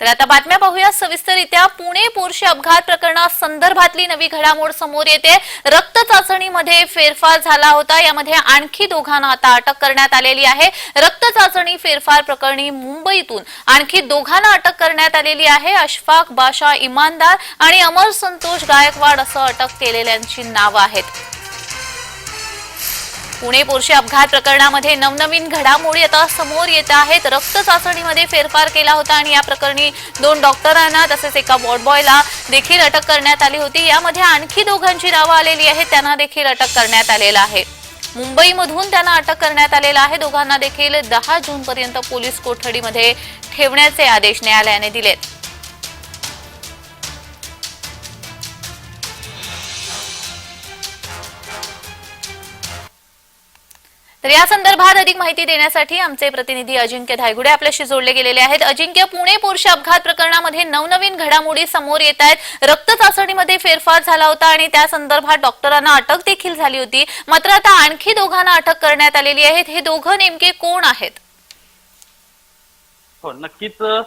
तर आता बातम्या पाहूया. सविस्तररित्या पुणे पोरशे अपघात प्रकरणा संदर्भातली नवी घडामोड समोर येते. रक्त चाचणीमध्ये फेरफार झाला होता. यामध्ये आणखी दोघांना आता अटक करण्यात आलेली आहे. रक्त चाचणी फेरफार प्रकरणी मुंबईतून आणखी दोघांना अटक करण्यात आलेली आहे. अशफाक बाशा इमानदार आणि अमर संतोष गायकवाड असं अटक केलेल्यांची नावं आहेत. पुणे पोरशे अपघात प्रकरणामध्ये नवनवीन घडामोडी आता समोर येत आहेत. रक्त चाचणीमध्ये फेरफार केला होता आणि या प्रकरणी दोन डॉक्टरांना तसेच एका वॉर्डबॉयला देखील अटक करण्यात आली होती. यामध्ये आणखी दोघांची नावं आलेली आहेत त्यांना देखील अटक करण्यात आलेलं आहे. मुंबईमधून त्यांना अटक करण्यात आलेलं आहे. दोघांना देखील दहा जून पर्यंत पोलीस कोठडीमध्ये ठेवण्याचे आदेश न्यायालयाने दिलेत. तर या संदर्भात अधिक माहिती देण्यासाठी आमचे प्रतिनिधी अजिंक्य धायगुडे आपल्याशी जोडले गेलेले आहेत. अजिंक्य पुणे पोरशे अपघात प्रकरणामध्ये नवनवीन घडामोडी समोर येत आहेत. रक्त चाचणीमध्ये फेरफार झाला होता आणि त्या संदर्भात डॉक्टरांना अटक देखील झाली होती. मात्र आता आणखी दोघांना अटक करण्यात आलेली आहे हे दोघं नेमके कोण आहेत? हो नक्कीच पुणे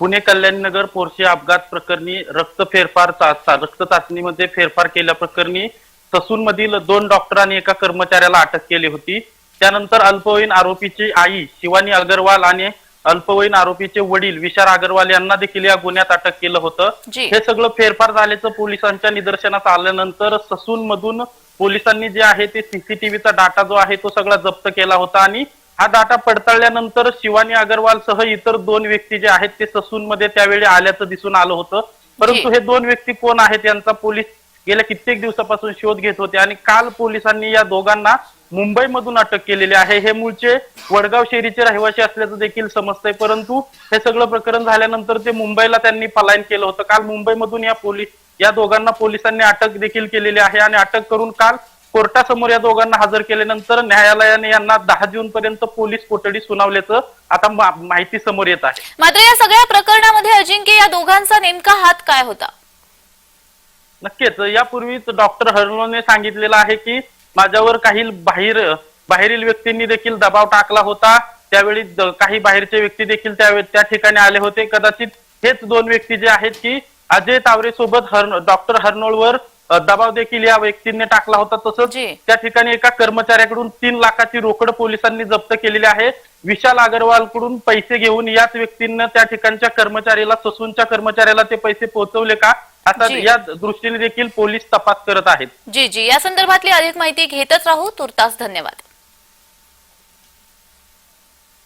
पुणे कल्याणनगर पोरशे अपघात प्रकरणी रक्त फेरफार चा- रक्त चाचणीमध्ये फेरफार केल्या प्रकरणी ससून मधील दोन डॉक्टर आणि एका कर्मचाऱ्याला अटक केली होती. त्यानंतर अल्पवयीन आरोपीची आई शिवानी अगरवाल आणि अल्पवयीन आरोपीचे वडील विशाल अगरवाल यांना देखील या गुन्ह्यात अटक केलं होतं. हे सगळं फेरफार झाल्याचं पोलिसांच्या निदर्शनास आल्यानंतर ससून मधून पोलिसांनी जे आहे ते सीसीटीव्हीचा डाटा जो आहे तो सगळा जप्त केला होता आणि हा डाटा पडताळल्यानंतर शिवानी अगरवाल सह इतर दोन व्यक्ती जे आहेत ते ससून मध्ये त्यावेळी आल्याचं दिसून आलं होतं परंतु. हे दोन व्यक्ती कोण आहेत यांचा पोलीस गेल्या कित्येक दिवसापासून शोध घेत होते आणि काल पोलिसांनी या दोघांना मुंबईमधून अटक केलेली आहे. हे मूळचे वडगाव शेरीचे रहिवासी असल्याचं देखील समजतंय. परंतु हे सगळं प्रकरण झाल्यानंतर ते मुंबईला त्यांनी पलायन केलं होतं. काल मुंबईमधून या पोलीस या दोघांना पोलिसांनी अटक देखील केलेली आहे आणि अटक करून काल कोर्टासमोर या दोघांना हजर केल्यानंतर न्यायालयाने यांना दहा जून पर्यंत पोलीस कोठडी सुनावल्याचं आता माहिती समोर येत आहे. मात्र या सगळ्या प्रकरणामध्ये अजिंक्य या दोघांचा नेमका हात काय होता? नक्कीच. यापूर्वीच डॉक्टर हर्लोने सांगितलेलं आहे की माझ्यावर काही बाहेर बाहेरील व्यक्तींनी देखील दबाव टाकला होता. त्यावेळी काही बाहेरचे व्यक्ती देखील त्या त्या ठिकाणी आले होते. कदाचित हेच दोन व्यक्ती जे आहेत की अजय तावरे सोबत हर डॉक्टर हर्नोलवर अ, दबाव देखील या व्यक्तींनी टाकला होता. तसंच. त्या ठिकाणी एका कर्मचाऱ्याकडून तीन लाखाची रोकड पोलिसांनी जप्त केलेली आहे. विशाल अगरवाल कडून पैसे घेऊन याच व्यक्तींना त्या ठिकाणच्या कर्मचाऱ्याला ससूनच्या कर्मचाऱ्याला ते पैसे पोहोचवले का? आता. या दृष्टीने देखील पोलीस तपास करत आहेत. जी जी. या संदर्भातली अधिक माहिती घेतच राहू. तुर्तास धन्यवाद.